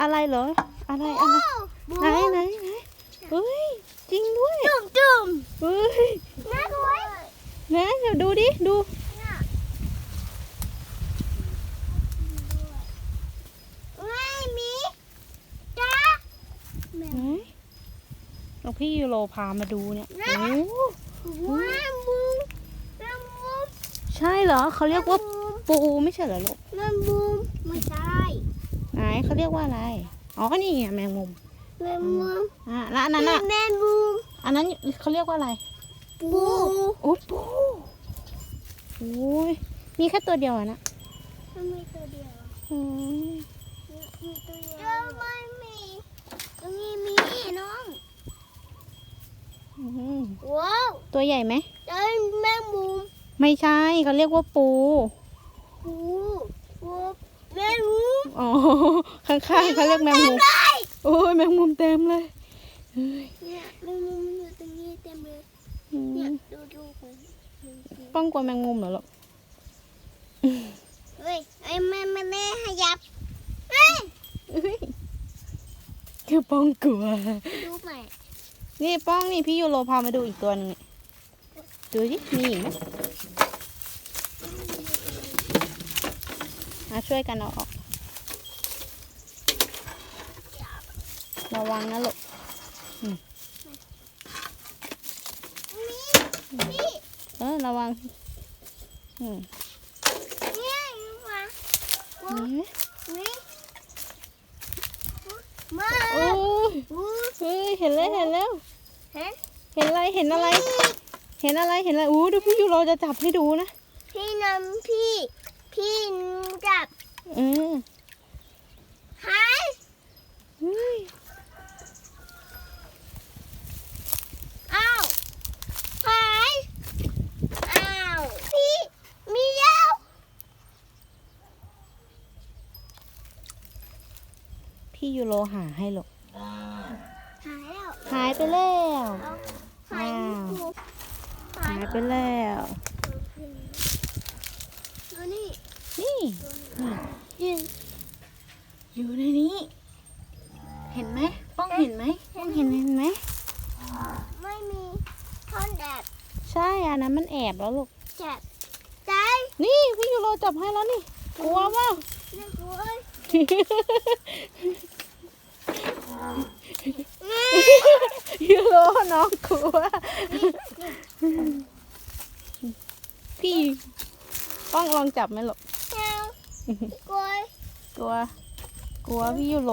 อะไรเหรอ อะไรอะไรไหนไหนไหนเฮ้ยจริงด้วยจุ่มจุ่มเฮ้ยน่าด้วยนะเดี๋ยวดูดิดูไม่มีจ้าไหนหลวงพี่ยูโรพามาดูเนี่ยโอ้ว้าบูมน้ำบูมใช่เหรอเขาเรียกว่าปูไม่ใช่เหรอลูกน้ำบูมไม่ใช่ ไหนเขาเรียกว่าอะไร อ๋อ นี่ไงแมงมุมน้ำบูมอะแล้วอันนั้นอะ แม่บูมอันนั้นเขาเรียกว่าอะไร ปูโอ้ปูโอ้ยมีแค่ตัวเดียวอะนะทำไมตัวเดียวอืมมีตัวเดียวก็ไม่มีตรงนี้มีน้องอืมว้าว ตัวใหญ่ไหมเจ้าแม่บูมไม่ใช่เขาเรียกว่าปูปูปูแม่บูม อ๋อ ข้างๆเขาเรียกแมงมุมเลยโอ้ยแมงมุมเต็มเลยเนี่ยแมงมุมอยู่ตรงนี้เต็มเลย อืเนี่ยมดูดูกันป้องกลัวแมงมุมเหรอลูกเฮ้ยไอ้แม่แม่แม่ขยับเฮ้ยเอ้ยคือป้องกลัว ดูใหม่นี่ป้องนี่พี่ยูโรพามาดูอีกตัวหนึงนี่ดูดิมีอีกไหมมาช่วยกันเอาออก ระวังนะลูกนี่เออระวังอืมเนี่ยดูมานี่นี่มาโอ้ยอู้เฮ้ยเห็นแล้วเห็นแล้วเห็นเห็นอะไรเห็นอะไร เห็นอะไรเห็นอะไรอู้เดูพี่ยูโรจะจับให้ดูนะพี่น้ำพี่ พี่จับเออหาย เฮ้ย อ้าว หายอ้าวพี่มียาวพี่ยูโรหาให้ลูกหายแล้วหายไปแล้วเอาหายปูหายไปแล้วดูนี่นี่เห็นอยู่ในนี้ เห็นไหมป้องเห็นไหมป้องเห็นเห็นไหมไม่มี ท่อนแดดใช่อันนั้นมันแอบแล้วลูกแจ็บใจนี่พี่ยูโรจับให้แล้วนี่ กลัวเปล่าเรียกว่ายูโรน้องกลัว พี่ป้องลองจับไหมลูกแมวกล้วยกลัว กลัวพี่ยูโร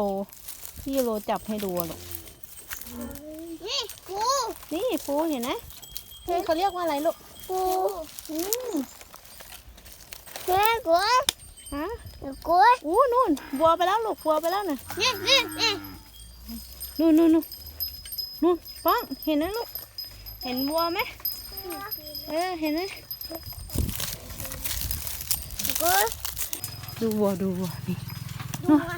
พี่ยูโรจับให้ดูอะลูกนี่กู นี่ปูเห็นไหมนี่เขาเรียกว่าอะไรลูกกูอืมแม่กล้วยฮะกล้วยอู้นู่นบัวไปแล้วลูกบัวไปแล้วน่ะนี่นี่นี่นู่นนู่นนู่นนู่นป้องเห็นไหมลูกเห็นบัวไหมเออเห็นไหมกล้วยดูบัวดูบัวนี่ดูมา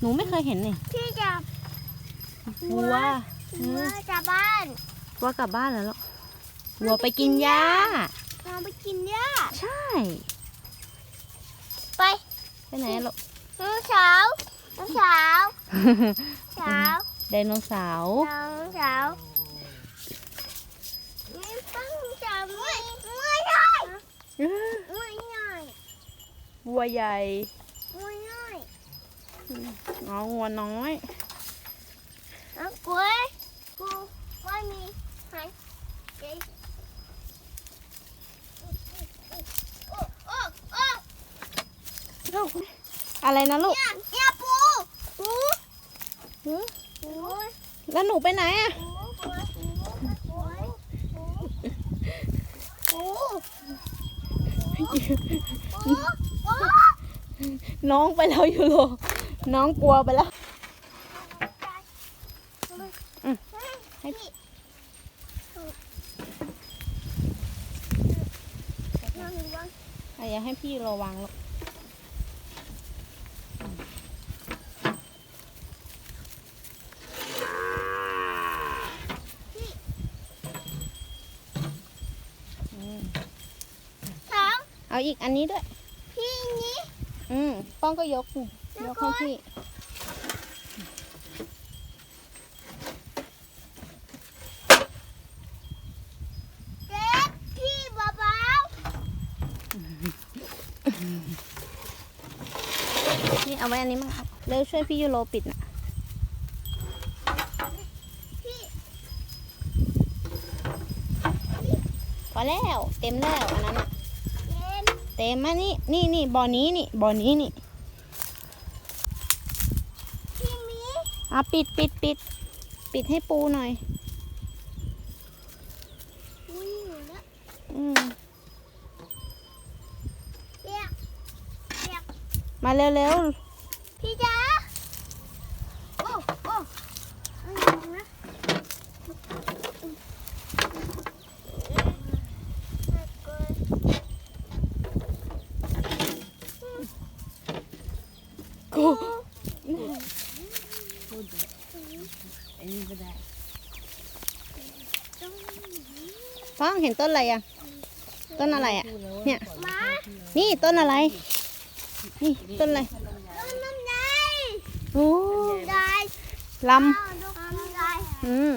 หนูไม่เคยเห็นนี่พี่จับวัวเอ วัวอจับบ้านวัวกลับบ้านแล้วลูกวัวไปกินหญ้าเราไปกินหญ้าใช่ ไปไปไหนอะลูกน้องสาวน้องสาวสาวไดโนเสาร์น้องสาวนี่ต้องจับไม่ไม่ได้เออไม่ได้วัวใหญ่ไม่ได้อ๋อวัวน้อยน้องกล้วยกูไม่มีใครเจ๊โอ้โอ้โอ้อะไรนะลูก เนี่ยเนี่ยปูปูเออปูแล้วหนูไปไหนอะน้องไปแล้วยูโรน้องกลัวไปแล้ว อืมให้ อะอย่าให้พี่ระวังลูกอืมสองเอาอีกอันนี้ด้วย พี่นี้ อืมป้องก็ยกสิยกให้พี่ ไว้อันนี้มั้งครับเร็วช่วยพี่ยูโรปิดนะพี่พอแล้วเต็มแล้วอันนั้นอะเย็นเต็มมานี่นี่นี่บ่อนี้นี่บ่อนี้นี่พี่มีอะปิดปิดปิดปิดให้ปูหน่อยอุ้ยหนูนะอืมเรียกเรียกมาเร็วเร็ว พี่จ๋าโอ้โอ้เอาอย่างนะ น่ากลัวกูไอ้นี่ก็ได้ต้องฟังเห็นต้นอะไรอะ ต้นอะไรอะ เนี่ยมานี่ต้นอะไร นี่ ต้นอะไร ต้นลำไยโอ้ได้ลอ้าวดูลำไยำอืม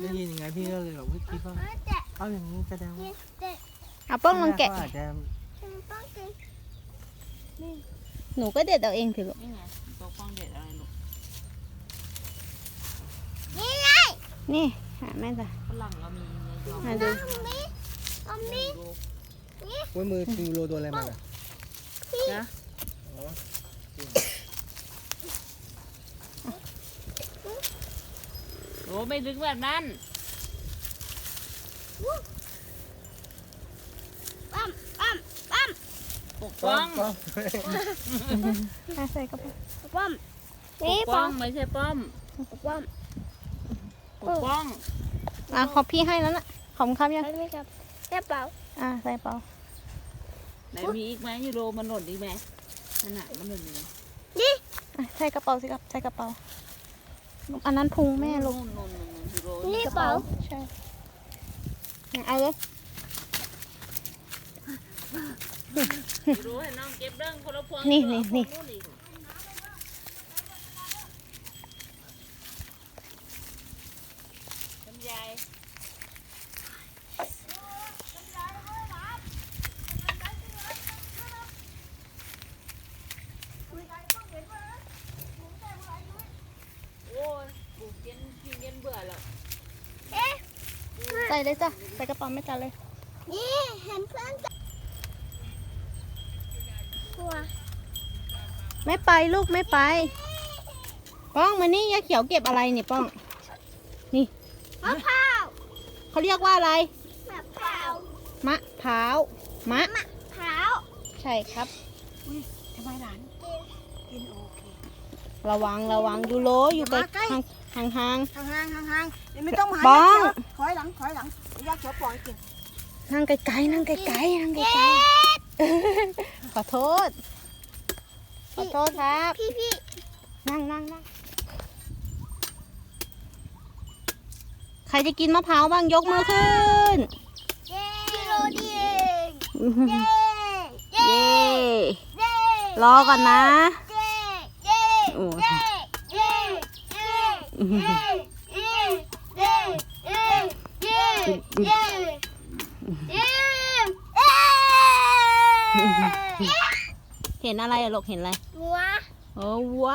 ได้ยินยังไงพี่ก็เลยแบบว่าคิดว่าเอาแต่เอาอย่างนี้แสดงว่าแต่เอาป้องลองแกะเขาอาจจะฉันต้องกินหนูก็เด็ดเอาเองถือลูกนี่ไงตัวป้องเด็ดอะไรลูกนี่ไงนี่หาแม่จ้ะฝรั่งเรามีในยอมมาดูตรงนี้ตรงนี้ดูว่ามือคิวโรโดนอะไรมาอะพี่นะ อ๋อโอ้ไม่ลึกแบบนั้นปั๊มปั๊มปั๊มปกป้องป้องอะใส่กระเป๋าปั๊มปนี่กป้ปั๊องมไม่ใช่ป้อมปั๊มปกป้องอะขอบพี่ให้แล้วน่ะขอบคุณครับยังใช่ไหมครับแค่เปล่าอะใส่เป๋าไหนมีอีกไหมยูโรมันหล่นอีกไหมนั่นน่ะมันหล่นอยู่อะใส่กระเป๋าสิครับใส่กระเป๋า อันนั้นพุงแม่ลงนี่เปล่าใช่เอาเลยนี่นี่นี่ ส่เลยจ้ะ ใส่กระเป๋าไม่จันเลย นี่เห็นเพื่อนกันกลัวไม่ไปลูกไม่ไป ป้องมานี่ยาเขียวเก็บอะไรเนี่ยป้องมะพร้าวเขาเรียกว่าอะไร มะพร้าว มะพร้าว มะมะพร้าว ใช่ครับทำไมหลานกินโอเค ระวังระวังยูโรอยู่ไกลมาใกล้ ห่างห่างห่างห่างๆห่างๆเดี๋ยวไม่ต้องมาบ้องถอยหลังถอยหลังยาเขียวปล่อยกินนั่งไกลๆนั่งไกลๆนั่งไกลๆขอโทษ ขอโทษครับ พี่พี่นั่งนั่งนั่งใครจะกินมะพร้าวบ้างยกมือขึ้น เย้พี่โรดีเองอื้อหือเย้เย้เย้รอก่อนนะ เย้เย้โอ้เย้เย้เย้ เย้เย้เย้เย้เย้เย้เย้เห็นอะไรอะลูกเห็นอะไรวัวเออวัว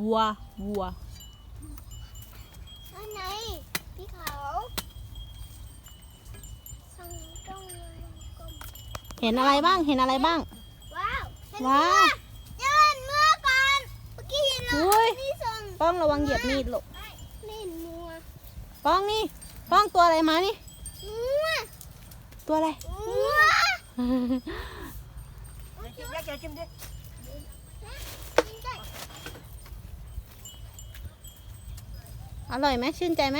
วัววัวอันไหนพี่เขาสั่งต้องเลยกลมเห็นอะไรบ้างเห็นอะไรบ้าง ว้าวเห็นว้าวเดินเมื่อก่อนเมื่อกี้เห็นแล้วอุ้ยนี่ส่ง ป้องระวังเหยียบมีดลูกนี่มัวป้องนี่ ป้องตัวอะไรมานี่ มัว ตัวอะไร มัวยาเขียวจิ้มดิอร่อยไหมชื่นใจไหม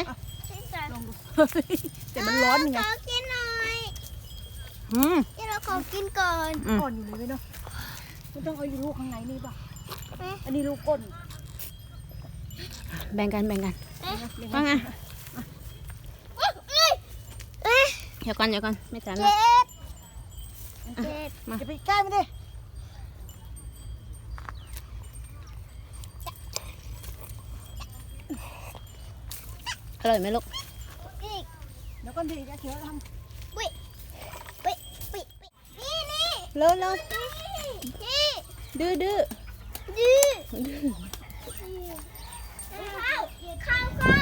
แต่มันร้อนไงขอกินหน่อยอืมเดี๋ยวเราขอกินก่อนอ่อนอยู่เลยเนาะไม่ต้องเอาอยู่ลูกข้างในนี่ป่ะอันนี้ลูกก้น แบ่งกันแบ่งกันว่าไงเอ้ยเอ้ยเดี๋ยวก่อนเดี๋ยวก่อนไม่จานเจ็ละบเจ็บจะไปใกล้ไม่ได้อร่อยไหมลูกอีกเดี๋ยวก่อนดิยาเขียวทปิปิปิปินี่นี่เร็วเร็วนี่นี่ดื้อดื้อดื้อ เข้าเข้าเข้า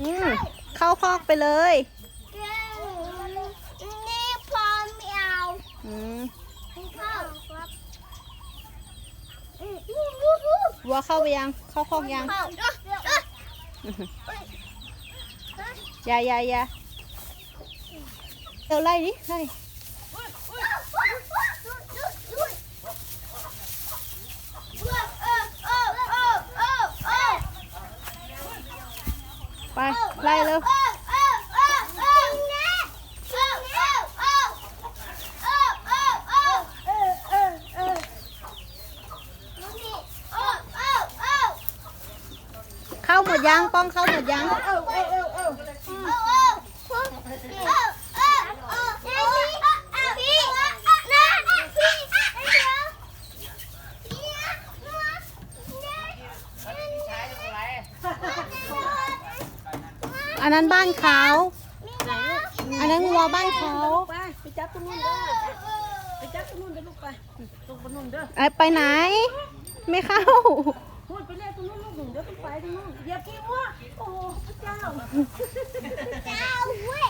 อืมเข้าคอกไปเลยนี่พอไม่เอาอืมเข้าครับวัวเข้าไปยัง เข้าคอกยังอย่าอย่าอย่าเดี๋ยวไล่ดิไล่ ไป ไล่เร็วเข้าหมดยังป้องเข้าหมดยัง อันนั้นบ้านเขาอันนั้นงัวบ้านเขาไปไปจับตรงนู้นเด้อไปจับตรงนู้นเด้อลูกไปตรงนู้นเด้อไอ้ไปไหน ไม่เข้าพูดไปเรื่อยตรงนู้นลูกหนึ่งเด้อต้องไปตรงนู้นเหยียบที่วัวโอ้พระเจ้าเจ้าเว้ย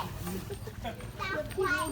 เจ้าควาย